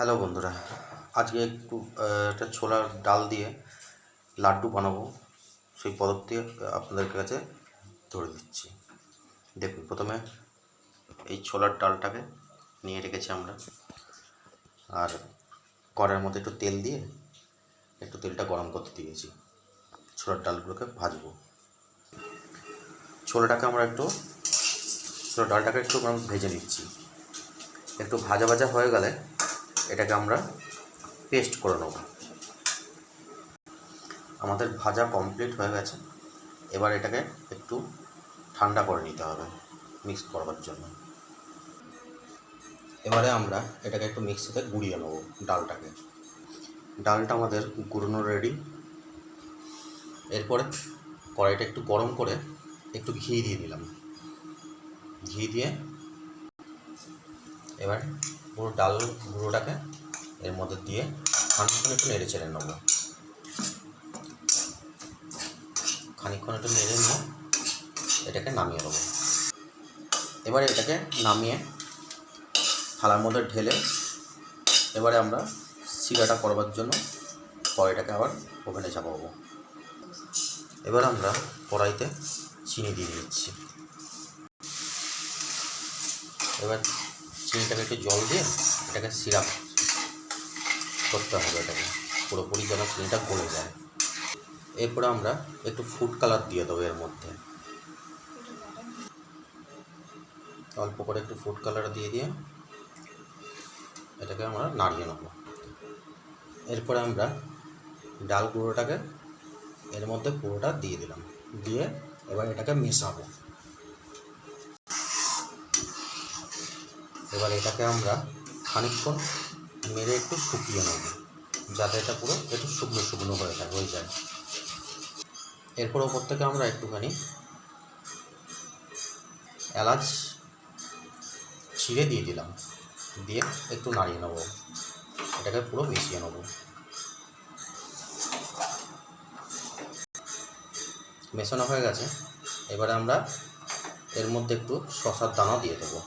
Hello বন্ধুরা, আজকে একটু একটা ছোলার ডাল দিয়ে লাড্ডু বানাবো। সেই পদ্ধতি আপনাদের কাছে ধরে দিচ্ছি। দেখুন, প্রথমে এই ছোলার ডালটাকে নিয়ে রেখেছি আমরা। আর কড়ার মধ্যে একটু তেল দিয়ে একটু তেলটা গরম করতে দিয়েছি। ছোলার ডালগুলোকে ভাজবো। ছোলাটাকে আমরা একটু, ছোলার ডালটাকে একটু আমরা ভেজে নিচ্ছি। একটু ভাজা ভাজা হয়ে গেলে এটাকে আমরা পেস্ট করে নেব। আমাদের ভাজা কমপ্লিট হয়ে গেছে। এবার এটাকে একটু ঠান্ডা করে নিতে হবে মিক্স করবার জন্য। এবারে আমরা এটাকে একটু মিক্সিতে গুঁড়িয়ে নেব ডালটাকে। ডালটা আমাদের গুঁড়োনো রেডি এরপরে কড়াইটা একটু গরম করে একটু ঘি দিয়ে দিলাম। ঘি দিয়ে এবার পুরো ডাল গুঁড়োটাকে এর মধ্যে দিয়ে খানিকক্ষণ একটু নেড়ে চেড়ে নেব। খানিকক্ষণ একটু নেড়ে নিয়ে এটাকে নামিয়ে নেব। এবারে এটাকে নামিয়ে থালার মধ্যে ঢেলে এবারে আমরা সিরাটা করবার জন্য কড়াইটাকে আবার ওভেনে চাপাবো। এবার আমরা কড়াইতে চিনি দিয়ে দিচ্ছি। এবার চিনিটাকে একটু জল দিয়ে এটাকে সিরাপ করতে হবে এটাকে। পুরোপুরি যেন চিনিটা গলে যায়। এরপরে আমরা একটু ফুড কালার দিয়ে দেবো এর মধ্যে। অল্প করে একটু ফুড কালার দিয়ে দিয়ে এটাকে আমরা নাড়িয়ে নেব। এরপরে আমরা ডাল গুঁড়োটাকে এর মধ্যে পুরোটা দিয়ে দিলাম। দিয়ে এবার এটাকে মেশাবো। এবার এটাকে আমরা খানিকক্ষণ মেরে একটু শুকিয়ে নেব, যাতে এটা পুরো একটু শুকনো শুকনো হয়ে থাকে হয়ে যায়। এরপর ওপর থেকে আমরা একটুখানি এলাচ ছিঁড়ে দিয়ে দিলাম, দিয়ে একটু নাড়িয়ে নেব, এটাকে পুরো মিশিয়ে নেব। মেশানো হয়ে গেছে, এবারে আমরা এর মধ্যে একটু শশার দানা দিয়ে দেবো।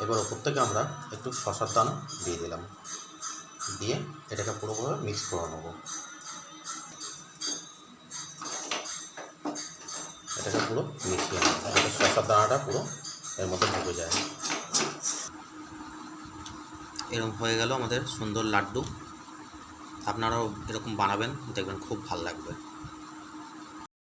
এবার ওপর থেকে আমরা একটু শশার দানা দিয়ে দিলাম। দিয়ে এটাকে পুরোপুরি মিক্স করে নেব। এটাকে পুরো মিশিয়ে নেব। যাতে শশার দানাটা পুরো এর মধ্যে ঢুকে যায়। এরকম হয়ে গেল আমাদের সুন্দর লাড্ডু। আপনারাও এরকম বানাবেন, দেখবেন খুব ভালো লাগবে।